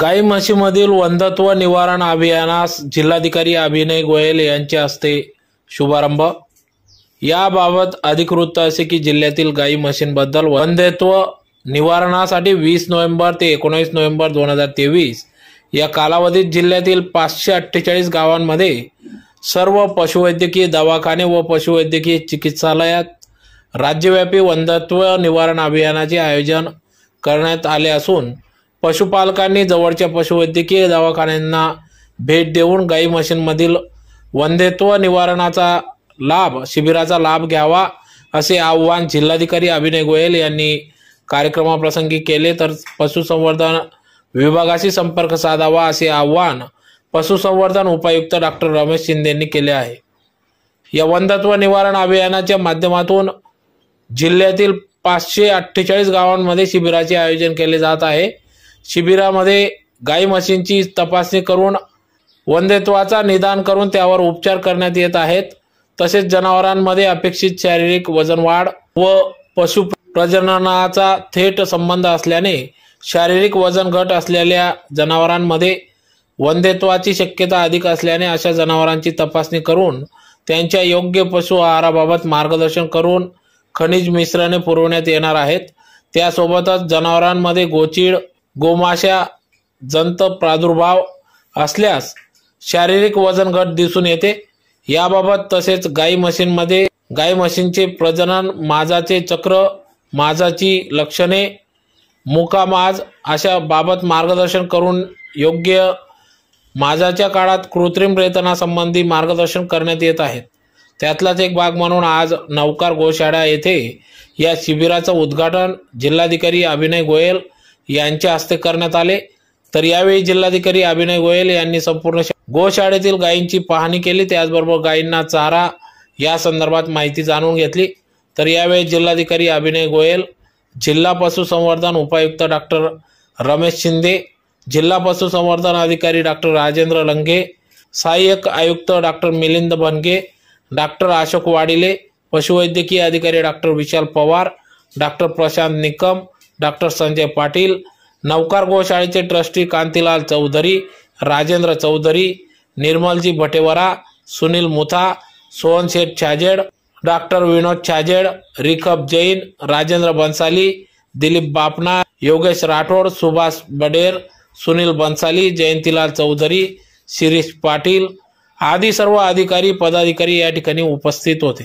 गाई म्हशीमधील वंधत्व निवारण अभियानास जिल्हाधिकारी अभिनय गोयल यांच्या हस्ते शुभारंभ. याबाबत अधिक वृत्त असे की जिल्ह्यातील गाई म्हशींबद्दल वंधत्व निवारणासाठी वीस नोव्हेंबर ते एकोणीस नोव्हेंबर दोन हजार तेवीस या कालावधीत जिल्ह्यातील पाचशे अठ्ठेचाळीस गावांमध्ये सर्व पशुवैद्यकीय दवाखाने व पशुवैद्यकीय चिकित्सालयात राज्यव्यापी वंधत्व निवारण अभियानाचे आयोजन करण्यात आले असून पशुपालकांनी जवळच्या पशुवैद्यकीय दवाखान्यांना भेट देऊन गाई म्हशींमधील वंध्यत्व निवारणाचा लाभ शिबिराचा लाभ घ्यावा असे आव्हान जिल्हाधिकारी अभिनय गोयल यांनी कार्यक्रमाप्रसंगी केले. तर पशुसंवर्धन विभागाशी संपर्क साधावा असे आव्हान पशुसंवर्धन उपायुक्त डॉक्टर रमेश शिंदे यांनी केले आहे. या वंधत्व निवारण अभियानाच्या माध्यमातून जिल्ह्यातील पाचशे अठ्ठेचाळीस गावांमध्ये शिबिराचे आयोजन केले जात आहे. शिबिरामध्ये गाई म्हशींची तपासणी करून वंदेत्वाचा निदान करून त्यावर उपचार करण्यात येत आहेत. तसेच जनावरांमध्ये अपेक्षित शारीरिक वजन वाढ व पशु प्रजननाचा थेट संबंध असल्याने शारीरिक वजन घट असलेल्या जनावरांमध्ये वंदेत्वाची शक्यता अधिक असल्याने अशा जनावरांची तपासणी करून त्यांच्या योग्य पशु आहाराबाबत मार्गदर्शन करून खनिज मिश्रणे पुरवण्यात येणार आहेत. त्यासोबतच जनावरांमध्ये गोचीड गोमाशा जंत प्रादुर्भाव असल्यास शारीरिक वजन घट दिसून येते. याबाबत तसेच गाई म्हशींमध्ये गाई म्हशींचे प्रजनन माझाचे चक्र माझाची लक्षणे मुकामाज अशा बाबत मार्गदर्शन करून योग्य माझाच्या काळात कृत्रिम रेतनासंबंधी मार्गदर्शन करण्यात येत आहेत त्यातलाच एक भाग म्हणून आज नौकार गोशाळा येथे या शिबिराचं उद्घाटन जिल्हाधिकारी अभिनय गोयल यांच्या हस्ते करण्यात आले. तर यावेळी जिल्हाधिकारी अभिनय गोयल यांनी संपूर्ण गोशाळेतील गायींची पाहणी केली. त्याचबरोबर गायींना चारा या संदर्भात माहिती जाणून घेतली. तर यावेळी जिल्हाधिकारी अभिनय गोयल जिल्हा पशुसंवर्धन उपायुक्त डॉक्टर रमेश शिंदे जिल्हा पशुसंवर्धन अधिकारी डॉक्टर राजेंद्र लंगे सहाय्यक आयुक्त डॉक्टर मिलिंद बनगे डॉक्टर अशोक वाडिले पशुवैद्यकीय अधिकारी doctor Vishal Pawar doctor Prashant Nikam doctor Sanjay Patil नौकार गोशाळेचे ट्रस्टी कांतीलाल चौधरी राजेंद्र चौधरी निर्मलजी भटेवरा सुनील मुथा सोहनशेठ छाजेड डॉक्टर विनोद छाजेड रिखब जैन राजेंद्र बन्साली दिलीप बापना योगेश राठोड सुभाष बडेर सुनील बन्साली जयंतीलाल चौधरी शिरीष पाटील आदी सर्व अधिकारी पदाधिकारी या ठिकाणी उपस्थित होते.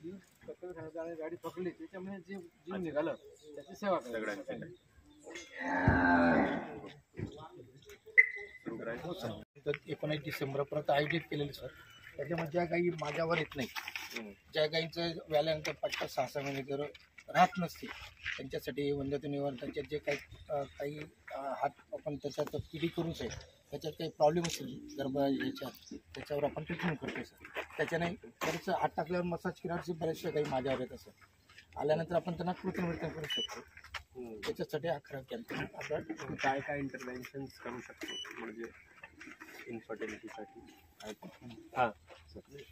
जी पकड खाण्यात गाडी पकडली त्याच्यामुळे जे जीव निघालं त्याची सेवा. सगळ्यांचे? हो एकोणीस डिसेंबरपर्यंत आयोजित केलेले सर त्याच्यामध्ये ज्या गायी माझ्यावर येत नाही. ज्या गायीचं व्याल्यानंतर पाच पाच सहा सहा महिने जर राहत नसते त्यांच्यासाठी वंद्यते निवारण त्यांच्यात जे काही काही हात आपण त्याच्यात पिढी करूच आहे त्याच्यात काही प्रॉब्लेम असेल गर्भ याच्यात त्याच्यावर आपण ट्रीटमेंट करतो सर त्याच्याने बरेच हात टाकल्यावर मसाज केल्यावरची बऱ्याचशा काही माझ्यावर येत असत आल्यानंतर आपण त्यांना कृत्रिम करू शकतो. त्याच्यासाठी खरा कॅम्प आपला काय काय इंटरव्हेन्शन करू शकतो? म्हणजे इन्फर्टिलिटीसाठी हां.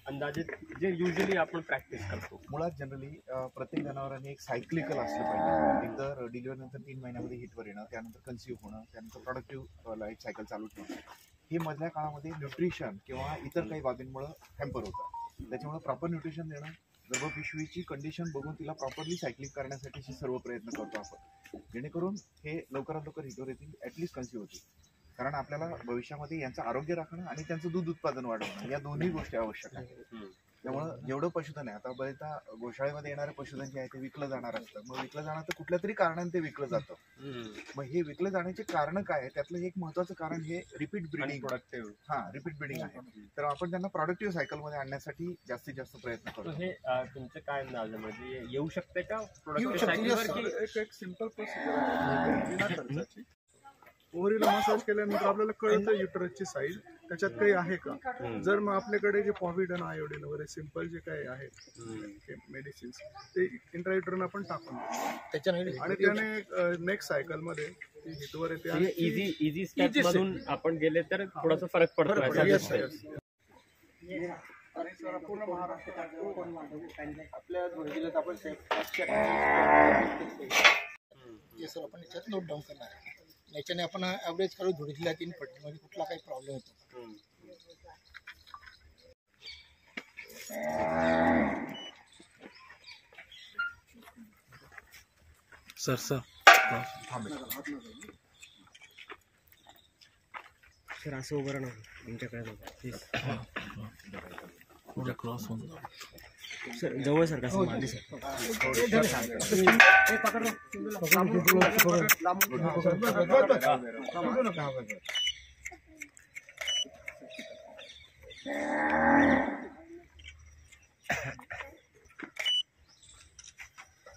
अंदाजे जे युजली आपण प्रॅक्टिस करतो. मुळात जनरली प्रत्येक जनावरांनी एक सायक्लिकल असलं पाहिजे. एकतर डिलिव्हरी नंतर तीन महिन्यामध्ये हिटवर येणं त्यानंतर कन्सिव्ह होणं त्यानंतर प्रोडक्टिव्ह लाईफ सायकल चालू ठेवणं. हे मधल्या काळामध्ये न्यूट्रिशन किंवा इतर काही बाबींमुळं हॅम्पर होतं. त्याच्यामुळे प्रॉपर न्यूट्रिशन देणं गर्भपिशवीची कंडिशन बघून तिला प्रॉपरली सायकलिंग करण्यासाठीचे सर्व प्रयत्न करतो आपण. जेणेकरून हे लवकरात लवकर हिटवर येतील ॲटलिस्ट कन्सिव्ह होतील. कारण आपल्याला भविष्यामध्ये यांचं आरोग्य राखणं आणि त्यांचं दूध उत्पादन वाढवणं या दोन्ही गोष्टी आवश्यक आहेत. त्यामुळं जेवढं पशुधन आहे आता बरेचदा गोशाळेमध्ये येणारे पशुधन जे आहे ते विकलं जाणार असतं. मग विकलं जाणं तर कुठल्या तरी कारणाने ते विकलं जातं. मग हे विकलं जाण्याचे कारण काय आहे? त्यातलं एक महत्वाचं कारण हे रिपीट ब्रिडिंग प्रोडक्टिव्ह हा रिपीट ब्रिडिंग आहे. तर आपण त्यांना प्रोडक्टिव्ह सायकलमध्ये आणण्यासाठी जास्तीत जास्त प्रयत्न करतो हे तुमचं काय अंदाज आहे? म्हणजे येऊ शकते का प्रोडक्टिव्ह एक सिंपल प्रोसिजर आहे. ओव्हरीला मसाज केल्यानंतर आपल्याला कळतं युटरसची साईज. त्याच्यात काही आहे का? जर मग आपल्याकडे जे पॉव्हिडन आयोडीन वगैरे सिंपल जे काही आहे मेडिसिन्स ते इंट्रायुटरन आपण टाकून देतो त्याच्याने आणि त्याने नेक्स्ट सायकलमध्ये ती हिटवर येते आणि ती- इझी इझी स्टेप. मधून आपण गेले तर थोडासा फरक पडतो. आणि सर पूर्ण महाराष्ट्रात आपल्या धुळे जिल्ह्यात आपण हे सर आपण याच्यात नोट डाऊन करणार आहे याच्याने आपण ॲव्हरेज करू धुळे जिल्ह्यात इन्फर्टिलिटी कुठला काही प्रॉब्लेम होतो हम्म. सर सर सर असं उभं राहणार पुढे क्रॉस होऊन. सर जवळ सर कसं मागे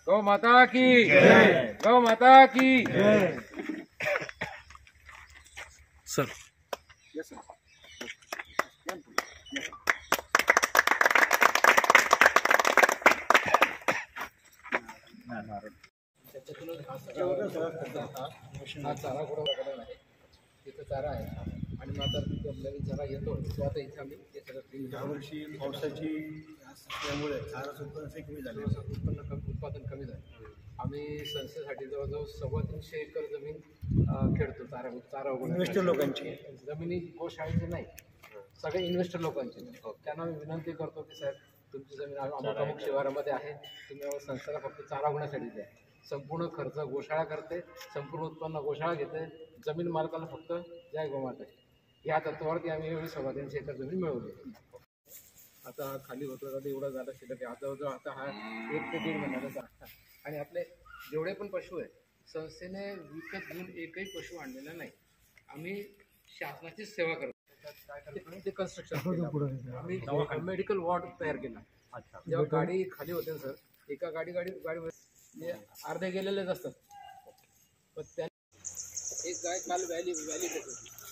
गौ माता की गौ माता की सर हा चारा करायला आहे तिथं चारा आहे. आणि मग आता तिथं नवीन चारा येतो. तो आता इथं आम्ही ते सगळं clean यावर्षी पावसाची असल्यामुळे चाराचं उत्पादन कमी झाले. उत्पन्न कमी उत्पादन कमी झालं. आम्ही संस्थेसाठी जवळजवळ सव्वा तीनशे एकर जमीन खेळतो चारा चारा. इन्व्हेस्टर लोकांची. जमिनी गोशाळेची नाही. सगळे इन्व्हेस्टर लोकांचे. त्यांना मी विनंती करतो की साहेब तुमची जमीन अमुक शिवारामध्ये आहे. तुम्ही संस्थेला फक्त चारा होण्यासाठी द्या. संपूर्ण खर्च गोशाळा करते संपूर्ण उत्पन्न गोशाळा घेते. जमीन मालकाला फक्त जय गोमाता या तत्वावरती आम्ही एवढी सव्वा तीनशे एकर जमीन मिळवली. आता खाली होतं आता एवढं झालं शिल्लक आहे आता जवळ आता हा एक ते दीड महिन्याचा आहे. आणि आपले जेवढे पण पशु आहेत संस्थेने विकत घेऊन एकही पशु आणलेला नाही. आम्ही शासनाचीच सेवा करतो. ते- कन्स्ट्रक्शन आम्ही मेडिकल वॉर्ड तयार केला. जेव्हा गाडी खाली होते ना सर एका गाडी गाडी गाडीमध्ये अर्धे गेलेलेच असतात. पण त्या एक गाय काल व्हॅली व्हॅली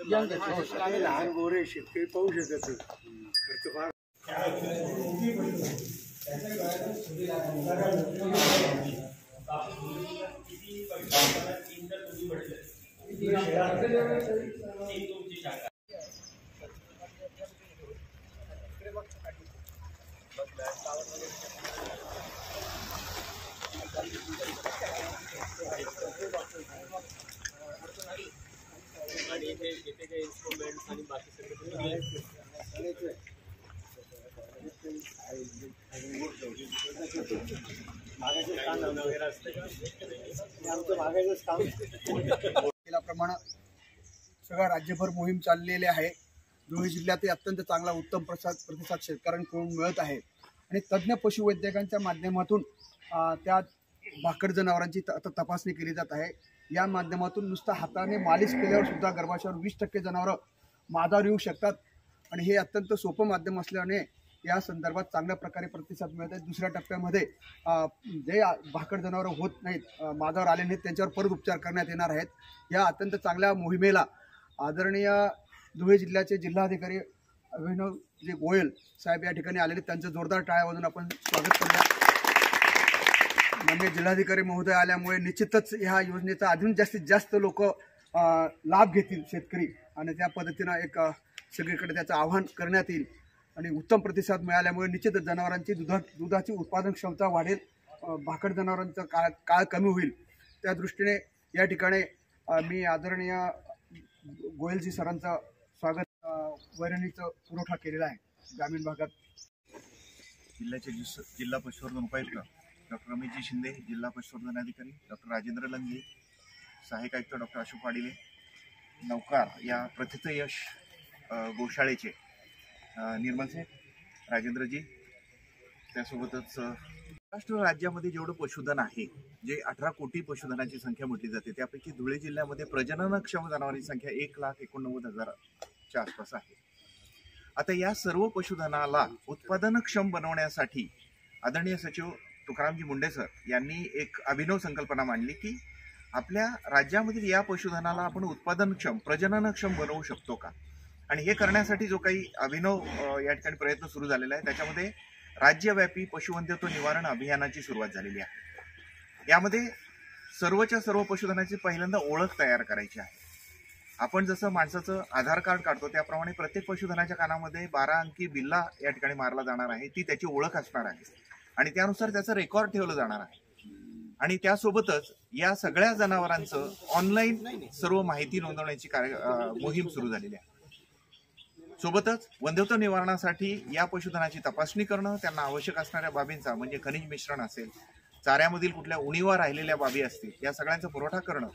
हो, हो, हो, ते लहान गोरे शेतकरी पाहू शकत नाही. तर ते फार आणि काही इन्स्ट्रुमेंट्स आणि बाकी आमचं मागायचंच काम केल्याप्रमाणे सगळ्या राज्यभर मोहीम चाललेली आहे. धुळे जिल्ह्यातही अत्यंत चांगला उत्तम प्रसाद प्रतिसाद शेतकऱ्यांकडून मिळत आहे. आणि तज्ज्ञ पशुवैद्यकांच्या माध्यमातून त्या भाकड जनावरांची त- आता तपासणी केली जात आहे. या माध्यमातून नुसतं हाताने मालिश केल्यावर सुद्धा गर्भाशयावर वीस टक्के जनावरं माझावर येऊ शकतात. आणि हे अत्यंत सोपं माध्यम असल्याने या संदर्भात चांगल्या प्रकारे प्रतिसाद मिळत आहे. दुसऱ्या टप्प्यामध्ये जे भाकड जनावरं होत नाहीत अ, आले नाहीत त्यांच्यावर परत उपचार करण्यात येणार आहेत. या अत्यंत चांगल्या मोहिमेला आदरणीय धुळे जिल्ह्याचे जिल्हाधिकारी अभिनव जे गोयल साहेब या ठिकाणी आलेले त्यांचं जोरदार टाळ्या वाजून आपण स्वागत करूया. माननीय जिल्हाधिकारी महोदय आल्यामुळे निश्चितच ह्या योजनेचा अजून जास्तीत जास्त लोक लाभ घेतील शेतकरी. आणि त्या पद्धतीनं एक सगळीकडे त्याचं आव्हान करण्यात येईल. आणि उत्तम प्रतिसाद मिळाल्यामुळे निश्चितच जनावरांची दुधा दुधाची उत्पादन क्षमता वाढेल. भाकड जनावरांचा काळ काळ कमी होईल. त्या दृष्टीने या ठिकाणी मी आदरणीय गोयलजी सरांचं स्वागत वैरणीचं पुरवठा केलेला आहे. ग्रामीण भागात. जिल्ह्याचे जिल्हा पशुवर्धन उपायुक्त. डॉक्टर रमेशजी शिंदे जिल्हा पशुवर्धन अधिकारी डॉक्टर राजेंद्र लंगे सहाय्यक आयुक्त डॉक्टर अशोक पाडिले नौकार या प्रथित यश गोशाळेचे अ, राजेंद्रजी त्यासोबतच महाराष्ट्र राज्यामध्ये जेवढं पशुधन आहे जे अठरा कोटी पशुधनाची संख्या म्हटली जाते त्यापैकी धुळे जिल्ह्यामध्ये प्रजननक्षम जनावरांची संख्या एक लाख एकोणनव्वद हजारच्या आसपास आहे. आता या सर्व पशुधनाला उत्पादनक्षम बनवण्यासाठी आदरणीय सचिव तुकारामजी मुंडे सर यांनी एक अभिनव संकल्पना मांडली की आपल्या राज्यामधील या पशुधनाला आपण उत्पादनक्षम प्रजननक्षम बनवू शकतो का? आणि हे करण्यासाठी जो काही अभिनव या ठिकाणी प्रयत्न सुरू झालेला आहे त्याच्यामध्ये राज्यव्यापी पशुवंध्यत्व निवारण अभियानाची सुरुवात झालेली आहे. यामध्ये सर्वच्या सर्व पशुधनाची पहिल्यांदा ओळख तयार करायची आहे. आपण जसं माणसाचं आधार कार्ड काढतो त्याप्रमाणे प्रत्येक पशुधनाच्या कानामध्ये बारा अंकी बिल्ला या ठिकाणी मारला जाणार आहे ती त्याची ओळख असणार आहे. आणि त्यानुसार त्याचं रेकॉर्ड ठेवलं जाणार आहे. आणि त्यासोबतच या सगळ्या जनावरांचं ऑनलाईन सर्व माहिती नोंदवण्याची कार्य मोहीम सुरू झालेली आहे. सोबतच वंध्यत्व निवारणासाठी या पशुधनाची तपासणी करणं त्यांना आवश्यक असणाऱ्या बाबींचा म्हणजे खनिज मिश्रण असेल चाऱ्यामधील कुठल्या उणीवा राहिलेल्या बाबी असतील या सगळ्यांचा पुरवठा करणं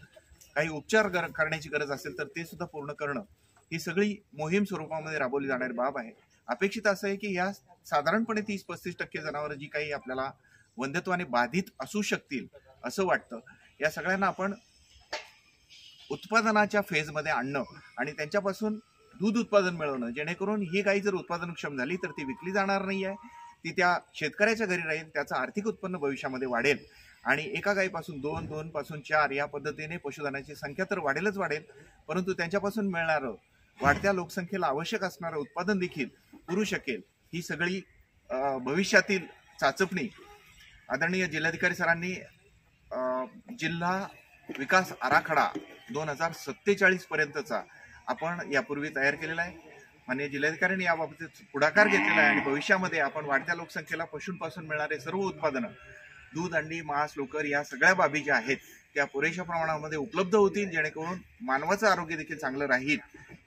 काही उपचार गर- करण्याची गरज असेल तर ते सुद्धा पूर्ण करणं ही सगळी मोहीम स्वरूपामध्ये राबवली जाणारी बाब आहे. अपेक्षित असं आहे की या साधारणपणे तीस पस्तीस टक्के जनावरं जी काही आपल्याला वंध्यत्वाने बाधित असू शकतील असं वाटतं. या सगळ्यांना आपण उत्पादनाच्या फेजमध्ये आणणं आणि त्यांच्यापासून दूध उत्पादन मिळवणं जेणेकरून ही गाई जर उत्पादनक्षम झाली तर ती विकली जाणार नाही आहे. ती त्या शेतकऱ्याच्या घरी राहील त्याचं आर्थिक उत्पन्न भविष्यामध्ये वाढेल आणि एका गाईपासून दोन दोन पासून चार या पद्धतीने पशुधनाची संख्या तर वाढेलच वाढेल परंतु त्यांच्यापासून मिळणारं वाढत्या लोकसंख्येला आवश्यक असणारं उत्पादन देखील पुरू शकेल. ही सगळी भविष्यातील चाचपणी आदरणीय जिल्हाधिकारी सरांनी अं, जिल्हा विकास आराखडा दोन हजार सत्तेचाळीस पर्यंतचा आपण यापूर्वी तयार केलेला आहे. माननीय जिल्हाधिकाऱ्यांनी याबाबतीत पुढाकार घेतलेला आहे आणि भविष्यामध्ये आपण वाढत्या लोकसंख्येला पशूंपासून मिळणारे सर्व उत्पादनं दूध अंडी मांस लोकर या सगळ्या बाबी ज्या आहेत त्या पुरेशा प्रमाणामध्ये उपलब्ध होतील जेणेकरून मानवाचं आरोग्य देखील चांगलं राहील.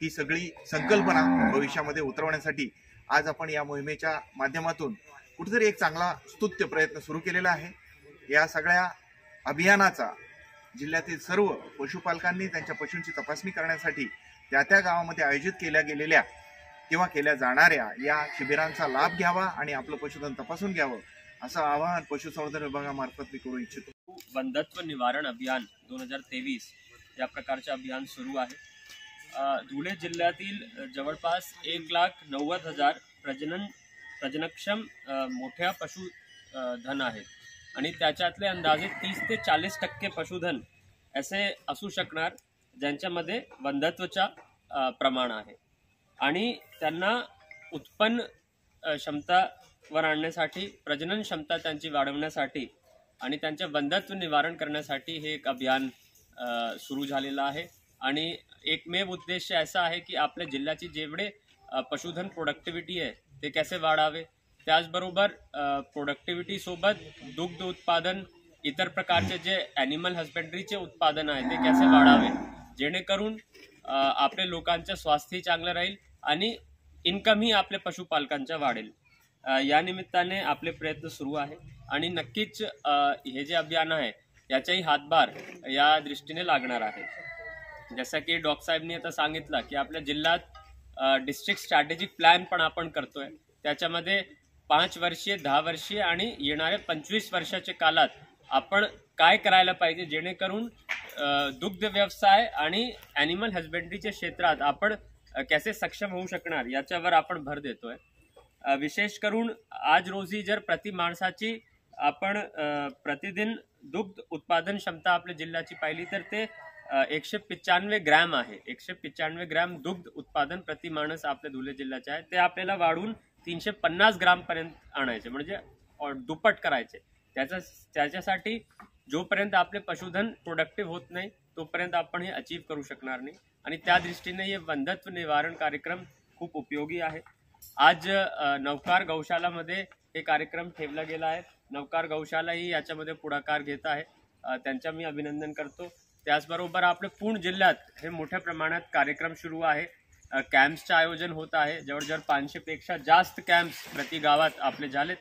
ही सगळी संकल्पना भविष्यामध्ये उतरवण्यासाठी आज आपण या मोहिमेच्या माध्यमातून कुठेतरी एक चांगला स्तुत्य प्रयत्न सुरू केलेला आहे. या सगळ्या अभियानाचा जिल्ह्यातील सर्व पशुपालकांनी त्यांच्या पशूंची तपासणी करण्यासाठी त्या त्या गावामध्ये आयोजित केल्या गेलेल्या किंवा केल्या जाणाऱ्या या शिबिरांचा लाभ घ्यावा आणि आपलं पशुधन तपासून घ्यावं असं आवाहन पशुसंवर्धन विभागामार्फत मी करू इच्छितो. वंधत्व निवारण अभियान दोन हजार तेवीस या प्रकारचे अभियान सुरू आहे. धुळे जिल्ह्यातील जवळपास एक लाख नव्वद हजार प्रजनन प्रजनक्षम मोठ्या पशु धन आहेत आणि त्याच्यातले अंदाजे तीस ते चाळीस टक्के पशुधन असे असू शकणार ज्यांच्यामध्ये वंधत्वच्या प्रमाण आहे. आणि त्यांना उत्पन्न क्षमता क्षमतावर आणण्यासाठी प्रजनन क्षमता त्यांची वाढवण्यासाठी आणि त्यांचे बंधत्व निवारण करण्यासाठी हे एक अभियान सुरू झालेलं आहे. आणि एकमेव उद्देश असा आहे की आपल्या जिल्ह्याची जेवढे पशुधन प्रोडक्टिव्हिटी आहे ते कसे वाढावे? त्याचबरोबर प्रोडक्टिव्हिटी सोबत दुग्ध उत्पादन इतर प्रकारचे जे ॲनिमल हस्बेंड्रीचे उत्पादन आहे ते कसे वाढावे? जेणेकरून आपले लोकांचं स्वास्थ्य चांगलं राहील आणि इन्कमही आपल्या पशुपालकांच्या वाढेल. या निमित्ताने आपले प्रयत्न सुरू आहे आणि नक्कीच हे जे अभियान आहे याचाही हातभार या दृष्टीने लागणार आहे. जसं की डॉक साहेबनी आता सांगितलं की आपल्या जिल्ह्यात डिस्ट्रिक्ट स्ट्रॅटेजिक प्लॅन पण आपण करतोय. त्याच्यामध्ये पाच वर्षीय दहा वर्षीय आणि येणाऱ्या पंचवीस वर्षाच्या काळात आपण काय करायला पाहिजे जेणेकरून दुग्ध व्यवसाय आणि ॲनिमल हस्बेंड्रीच्या क्षेत्रात आपण अ, कैसे सक्षम होऊ शकणार याच्यावर आपण भर देतोय. विशेष करून आज रोजी जर प्रति माणसाची आपण प्रतिदिन दुग्ध उत्पादन क्षमता आपल्या जिल्ह्याची पाहिली तर ते एकशे पिच्याण्णवे ग्रॅम आहे. एकशे पिच्याण्णवे ग्रॅम दुग्ध उत्पादन प्रति माणूस आपल्या धुळे जिल्ह्याचे आहे. ते आपल्याला वाढून तीनशे पन्नास ग्राम पर्यंत आणायचे. म्हणजे दुप्पट करायचे. त्याचा त्याच्यासाठी जोपर्यंत आपले पशुधन प्रोडक्टिव्ह होत नाही तोपर्यंत आपण हे अचीव करू शकणार नाही. आणि त्या दृष्टीने हे वंधत्व निवारण कार्यक्रम खूप उपयोगी आहे. आज नवकार गौशालामध्ये हे कार्यक्रम ठेवला गेला आहे. नवकार गौशालाही याच्यामध्ये पुढाकार घेत आहे. अ, त्यांचा मी अभिनंदन करतो. त्याचबरोबर आपले पूर्ण जिल्ह्यात हे मोठ्या प्रमाणात कार्यक्रम सुरू आहे. कॅम्प्सचं आयोजन होत आहे. जवळजवळ पाचशेपेक्षा जास्त कॅम्प्स प्रति गावात आपले झालेत.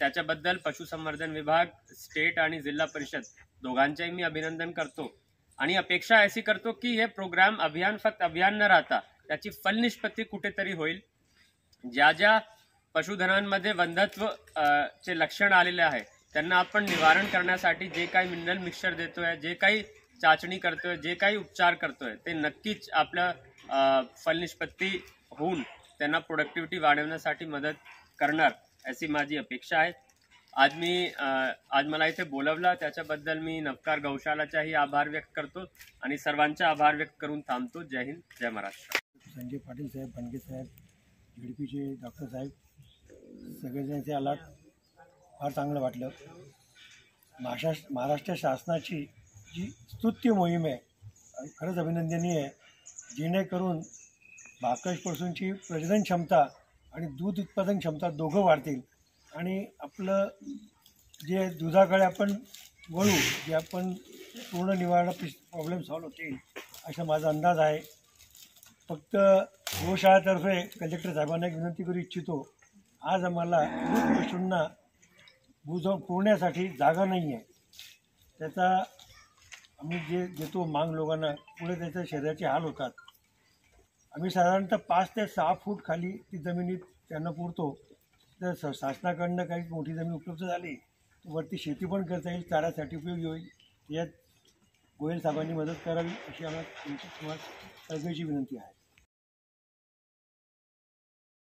त्याच्याबद्दल पशुसंवर्धन विभाग स्टेट आणि जिल्हा परिषद दोघांचेही मी अभिनंदन करतो. आणि अपेक्षा अशी करतो की हे प्रोग्राम अभियान फक्त अभियान न राहता त्याची फलनिष्पत्ती कुठेतरी होईल. ज्या ज्या पशुधनांमध्ये वंधत्व चे लक्षण आलेले आहे त्यांना आपण निवारण करण्यासाठी जे काही मिनरल मिक्सचर देतोय जे काही चाचणी करतोय जे काही उपचार करतोय ते नक्कीच आपल्या फलनिष्पत्ती होऊन त्यांना प्रोडक्टिव्हिटी वाढवण्यासाठी मदत करणार अशी माझी अपेक्षा आहे. आज मी आज मला इथे बोलवलं त्याच्याबद्दल मी नवकार गौशालाचाही आभार व्यक्त करतो आणि सर्वांचा आभार व्यक्त करून थांबतो. जय हिंद जय महाराष्ट्र. संजय पाटील साहेब बनगे साहेब झेडपीचे डॉक्टर साहेब सगळेजण इथे आलात. फार चांगलं वाटलं. महाराष्ट्र महाराष्ट्र शासनाची जी स्तुत्य मोहीम आहे खरंच अभिनंदनीय आहे जेणेकरून भाकश पशूंची प्रजनन क्षमता आणि दूध उत्पादन क्षमता दोघं वाढतील. आणि आपलं जे दुधाकडे आपण वळू जे आपण पूर्ण निवारण प्रॉब्लेम सॉल्व्ह होतील असा माझा अंदाज आहे. फक्त गोशाळातर्फे कलेक्टर साहेबांना एक विनंती करू इच्छितो आज आम्हाला दूध पशूंना बुज पुरण्यासाठी जागा नाही आहे. त्याचा आम्ही जे देतो मांग लोकांना पुढे त्याच्या शरीराचे हाल होतात. आम्ही साधारणतः पाच ते सहा फूट खाली ती जमिनीत त्यांना पुरतो. तर स शासनाकडनं काही मोठी जमीन उपलब्ध झाली तर वरती शेती पण करता येईल चाऱ्यासाठी उपयोगी होईल. यात गोयल साहेबांनी मदत करावी अशी आम्हाला तुमची तुम्हाला सगळ्याची विनंती आहे.